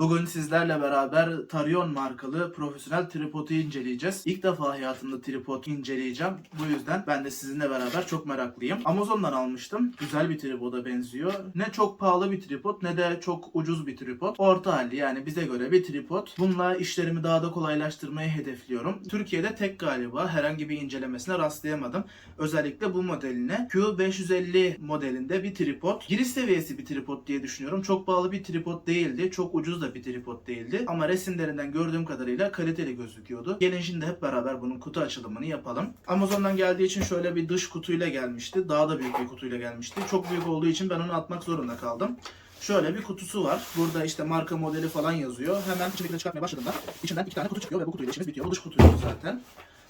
Bugün sizlerle beraber Tarion markalı profesyonel tripodu inceleyeceğiz. İlk defa hayatımda tripod inceleyeceğim. Bu yüzden ben de sizinle beraber çok meraklıyım. Amazon'dan almıştım. Güzel bir tripoda benziyor. Ne çok pahalı bir tripod ne de çok ucuz bir tripod. Orta halli yani bize göre bir tripod. Bununla işlerimi daha da kolaylaştırmayı hedefliyorum. Türkiye'de tek galiba herhangi bir incelemesine rastlayamadım. Özellikle bu modeline Q550 modelinde bir tripod. Giriş seviyesi bir tripod diye düşünüyorum. Çok pahalı bir tripod değildi. Çok ucuz da bir tripod değildi. Ama resimlerinden gördüğüm kadarıyla kaliteli gözüküyordu. Gelin şimdi hep beraber bunun kutu açılımını yapalım. Amazon'dan geldiği için şöyle bir dış kutuyla gelmişti. Daha da büyük bir kutuyla gelmişti. Çok büyük olduğu için ben onu atmak zorunda kaldım. Şöyle bir kutusu var. Burada işte marka modeli falan yazıyor. Hemen içindekileri çıkartmaya başladığımda içinden iki tane kutu çıkıyor ve bu kutuyla işimiz bitiyor. Bu dış kutuydu zaten.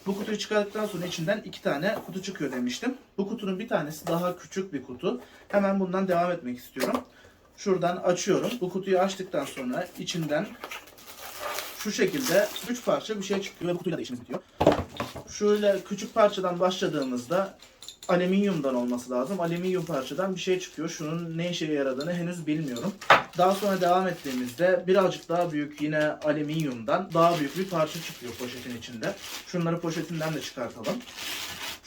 Bu kutuyu çıkardıktan sonra içinden iki tane kutu çıkıyor demiştim. Bu kutunun bir tanesi daha küçük bir kutu. Hemen bundan devam etmek istiyorum. Şuradan açıyorum. Bu kutuyu açtıktan sonra içinden şu şekilde üç parça bir şey çıkıyor ve bu kutuyla da işimiz bitiyor. Şöyle küçük parçadan başladığımızda alüminyumdan olması lazım. Alüminyum parçadan bir şey çıkıyor. Şunun ne işe yaradığını henüz bilmiyorum. Daha sonra devam ettiğimizde birazcık daha büyük yine alüminyumdan daha büyük bir parça çıkıyor poşetin içinde. Şunları poşetinden de çıkartalım.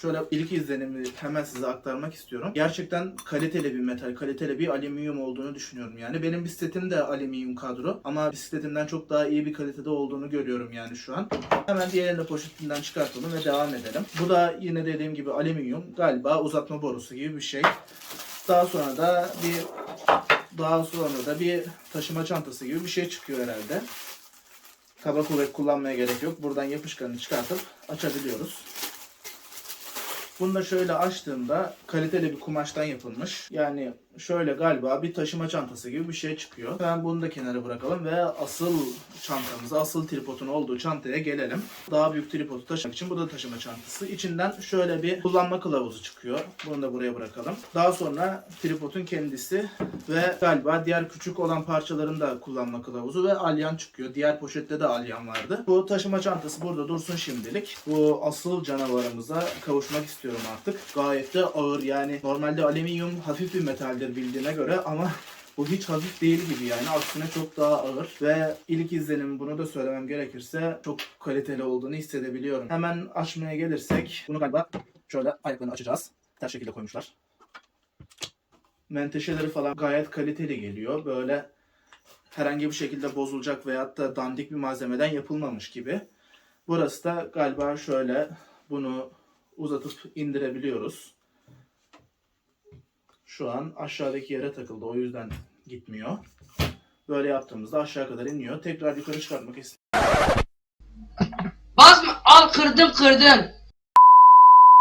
Şöyle ilk izlenimi hemen size aktarmak istiyorum. Gerçekten kaliteli bir metal, kaliteli bir alüminyum olduğunu düşünüyorum yani. Benim bisikletim de alüminyum kadro ama bisikletimden çok daha iyi bir kalitede olduğunu görüyorum yani şu an. Hemen diğerini de poşetinden çıkartalım ve devam edelim. Bu da yine dediğim gibi alüminyum. Galiba uzatma borusu gibi bir şey. Daha sonra da bir daha sonra da bir taşıma çantası gibi bir şey çıkıyor herhalde. Kaba kuvvet kullanmaya gerek yok. Buradan yapışkanını çıkartıp açabiliyoruz. Bunu da şöyle açtığımda kaliteli bir kumaştan yapılmış. Yani şöyle galiba bir taşıma çantası gibi bir şey çıkıyor. Hemen bunu da kenara bırakalım ve asıl çantamıza, asıl tripodun olduğu çantaya gelelim. Daha büyük tripodu taşımak için bu da taşıma çantası. İçinden şöyle bir kullanma kılavuzu çıkıyor. Bunu da buraya bırakalım. Daha sonra tripodun kendisi ve galiba diğer küçük olan parçaların da kullanma kılavuzu ve alyan çıkıyor. Diğer poşette de alyan vardı. Bu taşıma çantası burada dursun şimdilik. Bu asıl canavarımıza kavuşmak istiyorum artık. Gayet de ağır yani normalde alüminyum hafif bir metaldir bildiğine göre ama bu hiç hafif değil gibi yani. Aksine çok daha ağır ve ilk izlenim bunu da söylemem gerekirse çok kaliteli olduğunu hissedebiliyorum. Hemen açmaya gelirsek bunu galiba şöyle ayaklarını açacağız. Ters şekilde koymuşlar. Menteşeleri falan gayet kaliteli geliyor. Böyle herhangi bir şekilde bozulacak veyahut da dandik bir malzemeden yapılmamış gibi. Burası da galiba şöyle bunu uzatıp indirebiliyoruz. Şu an aşağıdaki yere takıldı. O yüzden gitmiyor. Böyle yaptığımızda aşağı kadar iniyor. Tekrar yukarı çıkartmak Basma al kırdım kırdım.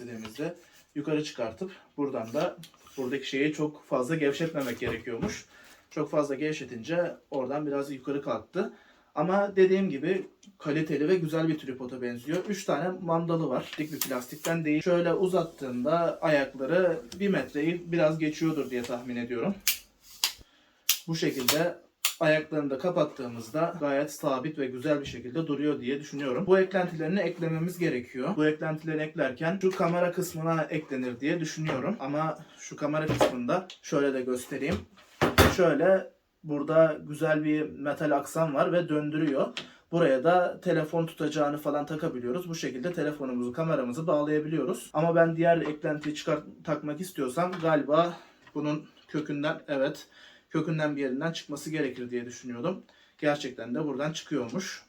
istediğimizde yukarı çıkartıp buradan da buradaki şeyi çok fazla gevşetmemek gerekiyormuş. Çok fazla gevşetince oradan biraz yukarı kalktı. Ama dediğim gibi kaliteli ve güzel bir tripoda benziyor. 3 tane mandalı var. Dik bir plastikten değil. Şöyle uzattığında ayakları 1 metreyi biraz geçiyordur diye tahmin ediyorum. Bu şekilde ayaklarını da kapattığımızda gayet sabit ve güzel bir şekilde duruyor diye düşünüyorum. Bu eklentilerini eklememiz gerekiyor. Bu eklentileri eklerken şu kamera kısmına eklenir diye düşünüyorum. Ama şu kamera kısmında şöyle de göstereyim. Şöyle burada güzel bir metal aksam var ve döndürüyor. Buraya da telefon tutacağını falan takabiliyoruz. Bu şekilde telefonumuzu, kameramızı bağlayabiliyoruz. Ama ben diğer eklentiyi çıkart takmak istiyorsam galiba bunun kökünden evet kökünden bir yerinden çıkması gerekir diye düşünüyordum. Gerçekten de buradan çıkıyormuş.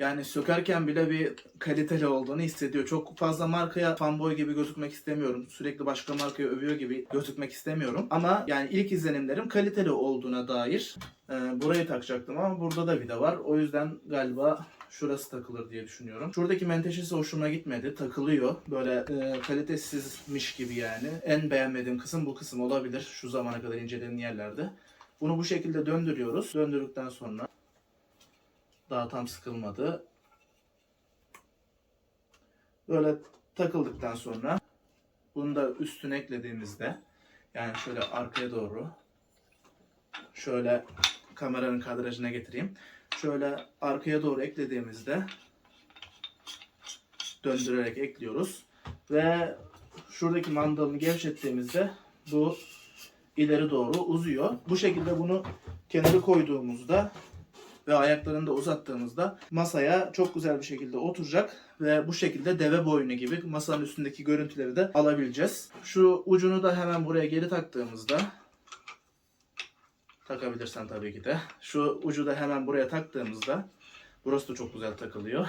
Yani sökerken bile bir kaliteli olduğunu hissediyor. Çok fazla markaya fanboy gibi gözükmek istemiyorum. Sürekli başka markayı övüyor gibi gözükmek istemiyorum. Ama yani ilk izlenimlerim kaliteli olduğuna dair. Ee, burayı takacaktım ama burada da vida var. O yüzden galiba şurası takılır diye düşünüyorum. Şuradaki menteşesi hoşuma gitmedi. Takılıyor. Böyle e, kalitesizmiş gibi yani. En beğenmediğim kısım bu kısım olabilir. Şu zamana kadar incelediğim yerlerde. Bunu bu şekilde döndürüyoruz. Döndürdükten sonra daha tam sıkılmadı. Böyle takıldıktan sonra bunu da üstüne eklediğimizde yani şöyle arkaya doğru şöyle kameranın kadrajına getireyim. Şöyle arkaya doğru eklediğimizde döndürerek ekliyoruz ve şuradaki mandalını gevşettiğimizde bu ileri doğru uzuyor. Bu şekilde bunu kenara koyduğumuzda ve ayaklarını da uzattığımızda masaya çok güzel bir şekilde oturacak ve bu şekilde deve boynu gibi masanın üstündeki görüntüleri de alabileceğiz. Şu ucunu da hemen buraya geri taktığımızda takabilirsen tabii ki de. Şu ucu da hemen buraya taktığımızda burası da çok güzel takılıyor.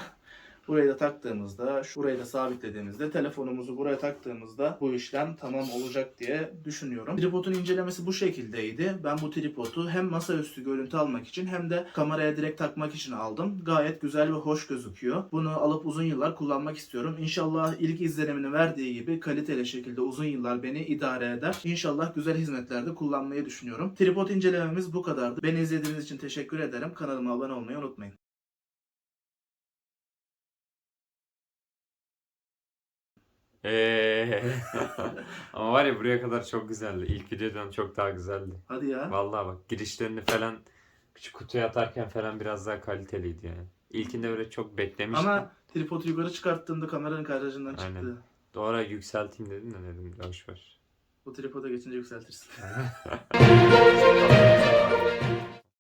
Burayı da taktığımızda, şurayı da sabitlediğimizde, telefonumuzu buraya taktığımızda bu işlem tamam olacak diye düşünüyorum. Tripodun incelemesi bu şekildeydi. Ben bu tripodu hem masaüstü görüntü almak için hem de kameraya direkt takmak için aldım. Gayet güzel ve hoş gözüküyor. Bunu alıp uzun yıllar kullanmak istiyorum. İnşallah ilk izlenimini verdiği gibi kaliteli şekilde uzun yıllar beni idare eder. İnşallah güzel hizmetlerde kullanmayı düşünüyorum. Tripod incelememiz bu kadardı. Beni izlediğiniz için teşekkür ederim. Kanalıma abone olmayı unutmayın. Eee. Ama var ya buraya kadar çok güzeldi. İlk videodan çok daha güzeldi. Hadi ya. Vallahi bak girişlerini falan küçük kutuya atarken falan biraz daha kaliteliydi yani. İlkinde böyle çok beklemiştim. Ama tripodu yukarı çıkarttığımda kameranın kadrajından çıktı. Aynen. Doğru yükselteyim dedim de dedim boş ver. Bu tripoda geçince yükseltirsin.